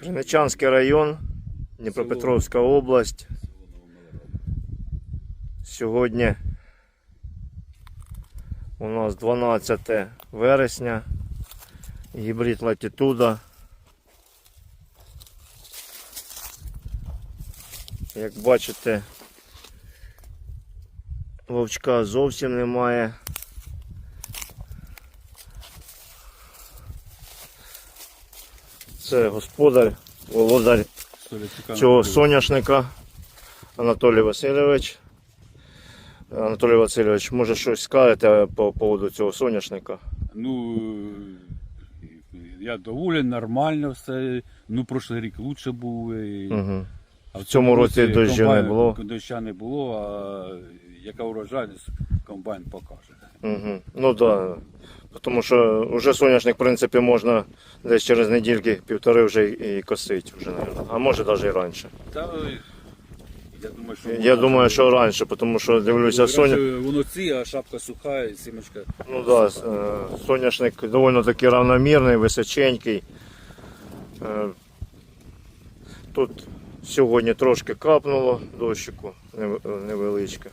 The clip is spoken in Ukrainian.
Криничанський район, Дніпропетровська область. Сьогодні у нас 12 вересня. Гібрид латитуда. Як бачите, вовчка зовсім немає. Це господар, володар цього соняшника Анатолій Васильович. Анатолій Васильович, може щось скажете по поводу цього соняшника? Ну, я доволен, нормально все. Ну, прошлий рік лучше був. і- Угу. А В цьому році дощу не було? Доща не було, а яка урожайність комбайн покаже. Угу. Ну так. Да. Тому що вже соняшник, в принципі, можна десь через недільки півтори вже і косити, вже, а може навіть і раніше. Та, я думаю, що Я думаю, що раніше, тому що дивлюся, соня... Воно ці, а шапка суха, і. Ну да, е, соняшник доволі таки равномірний, височенький. Е, Тут сьогодні трошки капнуло дощику нев- невеличке.